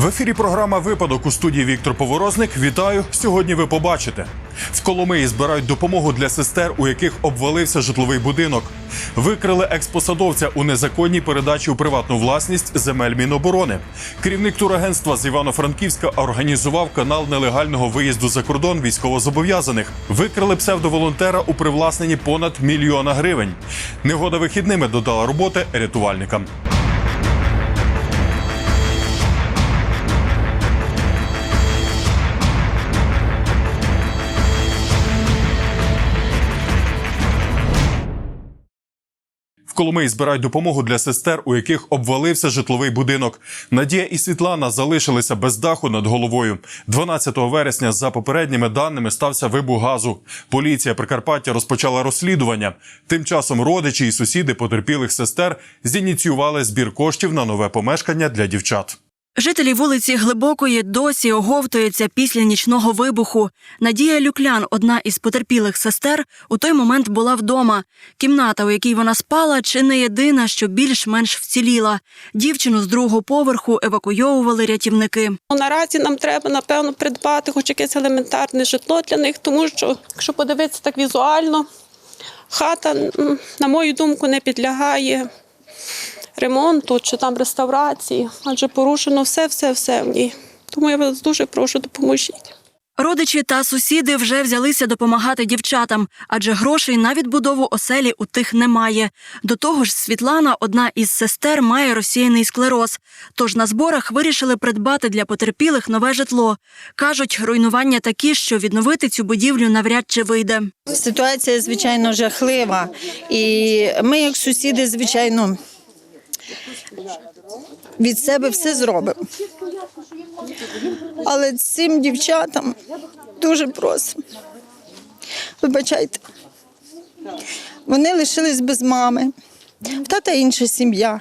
В ефірі програма Випадок у студії Віктор Поворозник. Вітаю! Сьогодні ви побачите. В Коломиї збирають допомогу для сестер, у яких обвалився житловий будинок. Викрили експосадовця у незаконній передачі у приватну власність земель Міноборони. Керівник турагентства з Івано-Франківська організував канал нелегального виїзду за кордон військовозобов'язаних. Викрили псевдоволонтера у привласненні понад мільйона гривень. Негода вихідними додала роботи рятувальникам. Коломиї збирають допомогу для сестер, у яких обвалився житловий будинок. Надія і Світлана залишилися без даху над головою. 12 вересня, за попередніми даними, стався вибух газу. Поліція Прикарпаття розпочала розслідування. Тим часом родичі і сусіди потерпілих сестер зініціювали збір коштів на нове помешкання для дівчат. Жителі вулиці Глибокої досі оговтуються після нічного вибуху. Надія Люклян, одна із потерпілих сестер, у той момент була вдома. Кімната, у якій вона спала, чи не єдина, що більш-менш вціліла. Дівчину з другого поверху евакуйовували рятівники. Ну, Наразі нам треба, напевно, придбати хоч якесь елементарне житло для них, тому що, якщо подивитися так візуально, хата, на мою думку, не підлягає ремонту чи там реставрації, адже порушено все-все-все в ній. Тому я вас дуже прошу, допоможіть. Родичі та сусіди вже взялися допомагати дівчатам, адже грошей на відбудову оселі у тих немає. До того ж, Світлана, одна із сестер, має розсіяний склероз. Тож на зборах вирішили придбати для потерпілих нове житло. Кажуть, руйнування такі, що відновити цю будівлю навряд чи вийде. Ситуація, звичайно, жахлива. І ми, як сусіди, звичайно, від себе все зробимо. Але цим дівчатам дуже просимо. Вибачайте, вони лишились без мами, в тата інша сім'я,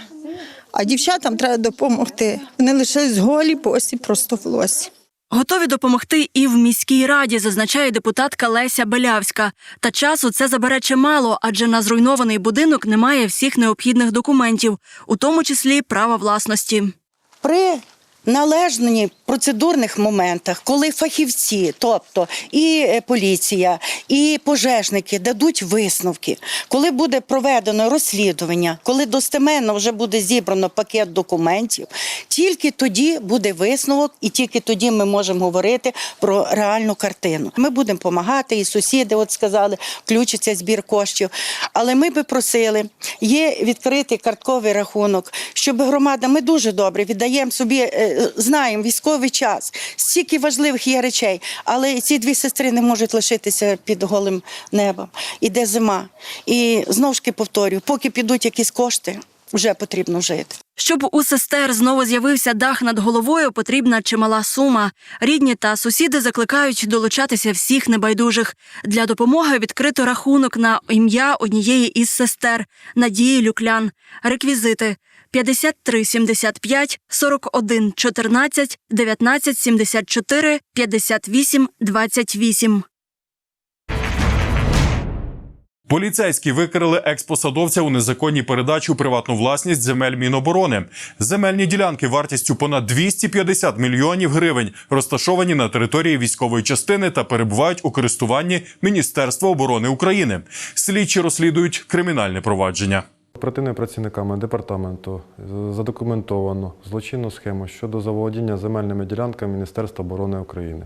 а дівчатам треба допомогти. Вони лишились голі, босі, просто в лосі. Готові допомогти і в міській раді, зазначає депутатка Леся Белявська. Та часу це забере чимало, адже на зруйнований будинок немає всіх необхідних документів, у тому числі права власності. при належних процедурних моментах, коли фахівці, тобто і е, поліція, і пожежники дадуть висновки, коли буде проведено розслідування, коли достеменно вже буде зібрано пакет документів, тільки тоді буде висновок, і тільки тоді ми можемо говорити про реальну картину. Ми будемо допомагати, і сусіди, от сказали, включиться збір коштів. Але ми би просили, є відкритий картковий рахунок, щоб громада, ми дуже добре віддаємо собі, е, знаємо військовий час, стільки важливих є речей, але ці дві сестри не можуть лишитися під голим небом. Іде зима. І знову ж таки повторюю, поки підуть якісь кошти, вже потрібно жити. Щоб у сестер знову з'явився дах над головою, потрібна чимала сума. Рідні та сусіди закликають долучатися всіх небайдужих. Для допомоги відкрито рахунок на ім'я однієї із сестер Надії Люклян. Реквізити 53 75 41 14 19 74 58 28. Поліцейські викрили експосадовця у незаконній передачі у приватну власність земель Міноборони. Земельні ділянки вартістю понад 250 мільйонів гривень розташовані на території військової частини та перебувають у користуванні Міністерства оборони України. Слідчі розслідують кримінальне провадження. Оперативними працівниками департаменту задокументовано злочинну схему щодо заволодіння земельними ділянками Міністерства оборони України.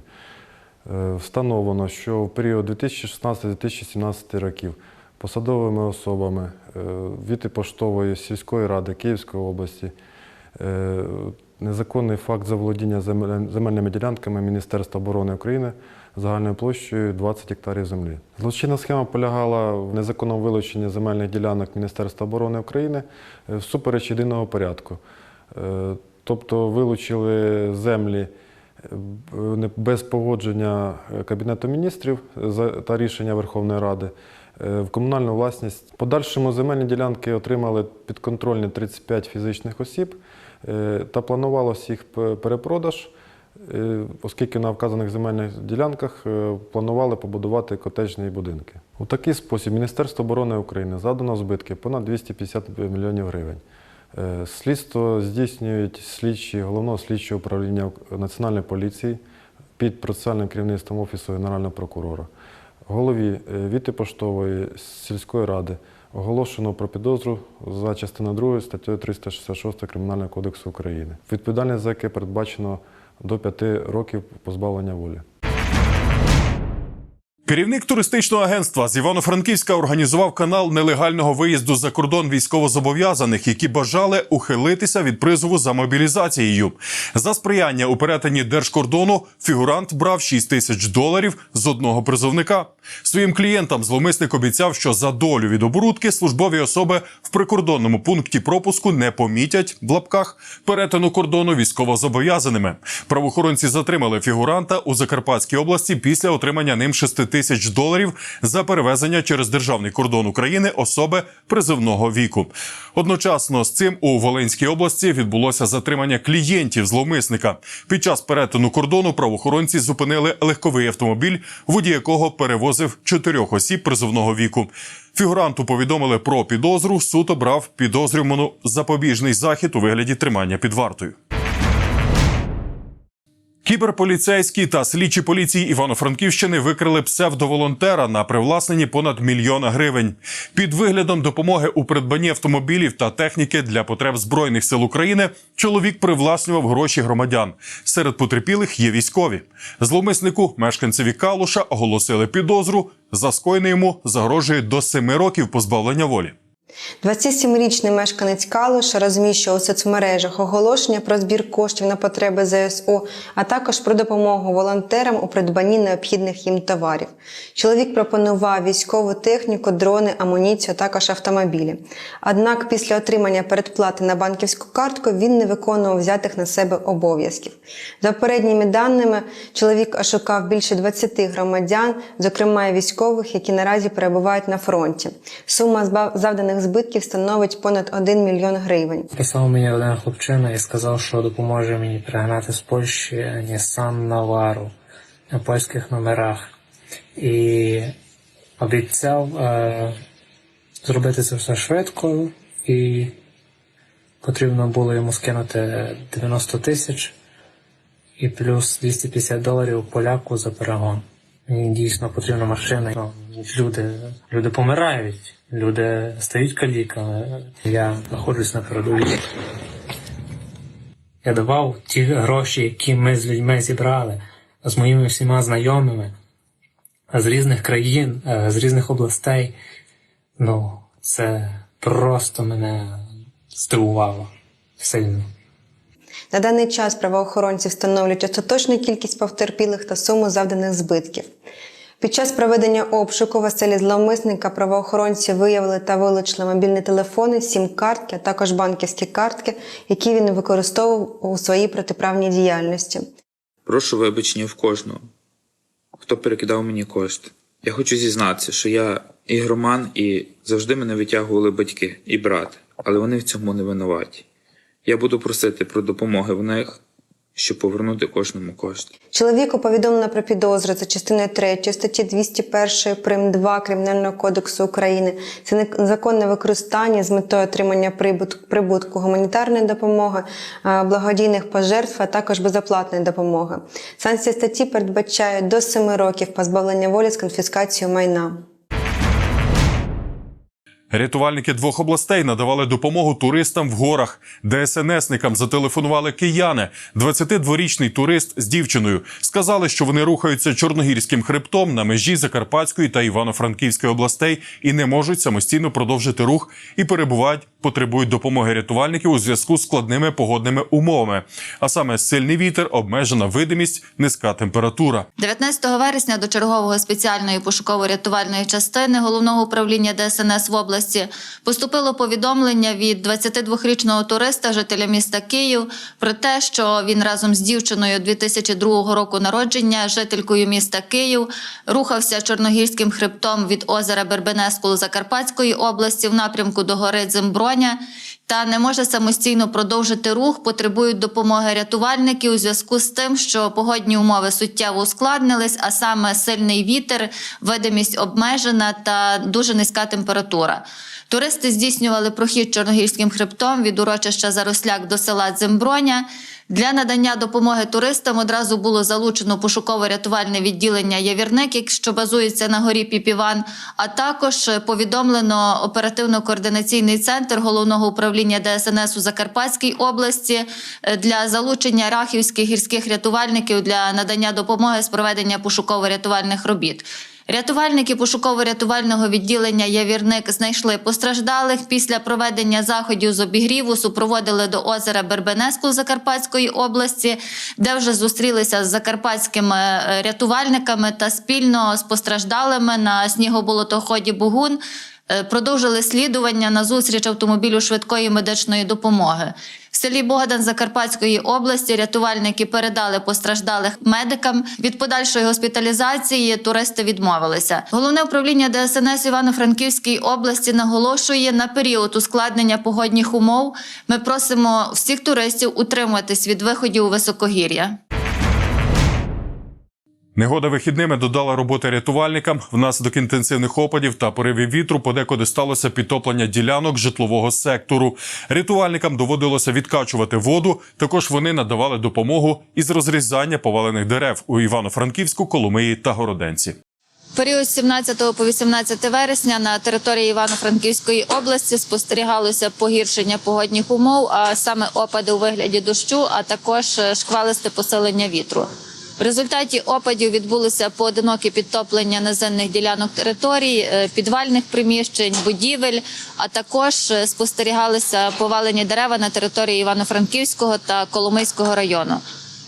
Е, Встановлено, що в період 2016-2017 років посадовими особами е, від поштової сільської ради Київської області е, незаконний факт заволодіння земельними ділянками Міністерства оборони України загальною площею 20 гектарів землі. Злочинна схема полягала в незаконному вилученні земельних ділянок Міністерства оборони України е, всупереч єдиного порядку. Е, Тобто вилучили землі е, без погодження Кабінету міністрів та рішення Верховної Ради в комунальну власність. Подальшому земельні ділянки отримали підконтрольні 35 фізичних осіб та планувалося їх перепродаж, оскільки на вказаних земельних ділянках е, планували побудувати котеджні будинки. У такий спосіб Міністерство оборони України задано збитки понад 250 мільйонів гривень. Е, Слідство здійснюють слідчі головного слідчого управління Національної поліції під процесуальним керівництвом Офісу Генерального прокурора. Голові е, Віти Поштової сільської ради оголошено про підозру за частиною 2 статтею 366 Кримінального кодексу України, відповідальність за яке передбачено до 5 років позбавлення волі. Керівник туристичного агентства з Івано-Франківська організував канал нелегального виїзду за кордон військовозобов'язаних, які бажали ухилитися від призову за мобілізацією. За сприяння у перетині держкордону фігурант брав 6 тисяч доларів з одного призовника. Своїм клієнтам зловмисник обіцяв, що за долю від оборудки службові особи в прикордонному пункті пропуску не помітять в лапках перетину кордону військовозобов'язаними. Правоохоронці затримали фігуранта у Закарпатській області після отримання ним 6 тисяч доларів за перевезення через державний кордон України особи призивного віку. Одночасно з цим у Волинській області відбулося затримання клієнтів зловмисника. Під час перетину кордону правоохоронці зупинили легковий автомобіль, водій якого перевозив чотирьох осіб призовного віку. Фігуранту повідомили про підозру. Суд обрав підозрювану запобіжний захід у вигляді тримання під вартою. Кіберполіцейські та слідчі поліції Івано-Франківщини викрили псевдоволонтера на привласненні понад мільйона гривень. Під виглядом допомоги у придбанні автомобілів та техніки для потреб збройних сил України чоловік привласнював гроші громадян. Серед потерпілих є військові. Зловмиснику мешканцеві Калуша оголосили підозру. За скоєне йому загрожує до семи років позбавлення волі. 27-річний мешканець Калуша розміщував у соцмережах оголошення про збір коштів на потреби ЗСУ, а також про допомогу волонтерам у придбанні необхідних їм товарів. Чоловік пропонував військову техніку, дрони, амуніцію, а також автомобілі. Однак після отримання передплати на банківську картку він не виконував взятих на себе обов'язків. За попередніми даними, чоловік ошукав більше 20 громадян, зокрема військових, які наразі перебувають на фронті. Сума завданих збитків становить понад 1 мільйон гривень. Писав мені один хлопчина і сказав, що допоможе мені пригнати з Польщі Nissan Navara на польських номерах. І обіцяв е, зробити це все швидко, і потрібно було йому скинути 90 тисяч і плюс 250 доларів поляку за перегон. Мені дійсно потрібна машина. Ну, люди, люди помирають, люди стають каліками. Я знаходжусь на передовій. Я давав ті гроші, які ми з людьми зібрали, з моїми всіма знайомими з різних країн, е, з різних областей. Ну, це просто мене здивувало сильно. На даний час правоохоронці встановлюють остаточну кількість потерпілих та суму завданих збитків. Під час проведення обшуку в оселі зловмисника правоохоронці виявили та вилучили мобільні телефони, сім-картки, а також банківські картки, які він використовував у своїй протиправній діяльності. Прошу вибачення в кожного, хто перекидав мені кошти. Я хочу зізнатися, що я ігроман і завжди мене витягували батьки і брат, але вони в цьому не винуваті. Я буду просити про допомоги в них, щоб повернути кожному кошти. Чоловіку повідомлено про підозру за частиною 3 статті 201 прим. 2 Кримінального кодексу України. Це незаконне використання з метою отримання прибутку, гуманітарної допомоги, благодійних пожертв, а також безоплатної допомоги. Санкції статті передбачають до 7 років позбавлення волі з конфіскацією майна. Рятувальники двох областей надавали допомогу туристам в горах. ДСНСникам зателефонували кияни. 22-річний турист з дівчиною сказали, що вони рухаються чорногірським хребтом на межі Закарпатської та Івано-Франківської областей і не можуть самостійно продовжити рух і перебувають, потребують допомоги рятувальників у зв'язку з складними погодними умовами. А саме сильний вітер, обмежена видимість, низька температура. 19 вересня до чергового спеціальної пошуково-рятувальної частини головного управління ДСНС в області поступило повідомлення від 22-річного туриста, жителя міста Київ, про те, що він разом з дівчиною 2002 року народження, жителькою міста Київ, рухався чорногірським хребтом від озера Бербенескул Закарпатської області в напрямку до гори Дземброня. та не може самостійно продовжити рух, потребують допомоги рятувальників у зв'язку з тим, що погодні умови суттєво ускладнились, а саме сильний вітер, видимість обмежена та дуже низька температура. Туристи здійснювали прохід Чорногірським хребтом від урочища Заросляк до села Дземброня. Для надання допомоги туристам одразу було залучено пошуково-рятувальне відділення Явірник, що базується на горі Піпіван, а також повідомлено оперативно-координаційний центр головного управління ДСНС у Закарпатській області е, для залучення рахівських гірських рятувальників для надання допомоги з проведення пошуково-рятувальних робіт. Рятувальники пошуково-рятувального відділення Явірник знайшли постраждалих після проведення заходів з обігріву, супроводили до озера Бербенеску Закарпатської області, де вже зустрілися з закарпатськими е, рятувальниками та спільно з постраждалими на снігоболотоході Бугун. Е, Продовжили слідування на зустріч автомобілю швидкої медичної допомоги. В селі Богдан Закарпатської області рятувальники передали постраждалих медикам. Від подальшої госпіталізації туристи відмовилися. Головне управління ДСНС Івано-Франківській області наголошує на період ускладнення погодних умов. Ми просимо всіх туристів утримуватись від виходів у високогір'я. Негода вихідними додала роботи рятувальникам. Внаслідок інтенсивних опадів та поривів вітру подекуди сталося підтоплення ділянок житлового сектору. Рятувальникам доводилося відкачувати воду. Також вони надавали допомогу із розрізання повалених дерев у Івано-Франківську, Коломиї та Городенці. Період з 17 по 18 вересня на території Івано-Франківської області спостерігалося погіршення погодних умов, а саме опади у вигляді дощу, а також е, шквалисте посилення вітру. В результаті опадів відбулися поодинокі підтоплення наземних ділянок територій, е, підвальних приміщень, будівель, а також е, спостерігалися повалені дерева на території Івано-Франківського та Коломийського району.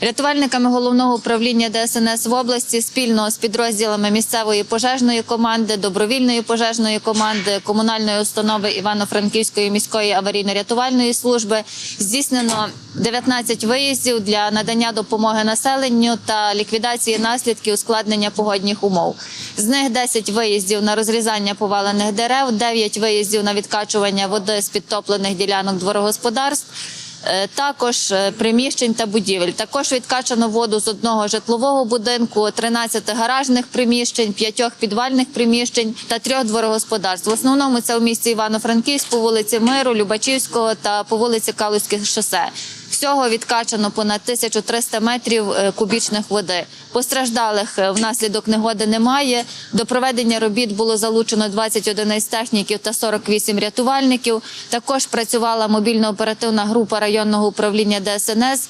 Рятувальниками головного управління ДСНС в області спільно з підрозділами місцевої пожежної команди, добровільної пожежної команди, комунальної установи Івано-Франківської міської аварійно-рятувальної служби здійснено 19 виїздів для надання допомоги населенню та ліквідації наслідків ускладнення погодних умов. З них 10 виїздів на розрізання повалених дерев, 9 виїздів на відкачування води з підтоплених ділянок дворогосподарств. Е, Також е, приміщень та будівель. Також відкачано воду з одного житлового будинку, 13 гаражних приміщень, 5 підвальних приміщень та трьох дворогосподарств. В основному це у місті Івано-Франківськ по вулиці Миру, Любачівського та по вулиці Калузьких шосе. Всього відкачано понад 1300 метрів е, кубічних води. Постраждалих е, внаслідок негоди немає. До проведення робіт було залучено 20 одиниць техніків та 48 рятувальників. Також працювала мобільно-оперативна група районного управління ДСНС.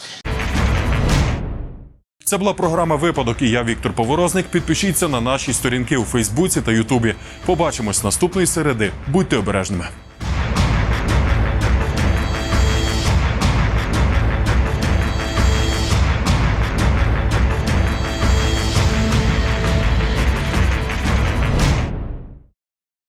Це була програма Випадок. І я Віктор Поворозник. Підпишіться на наші сторінки у Фейсбуці та Ютубі. Побачимось наступної середи. Будьте обережними.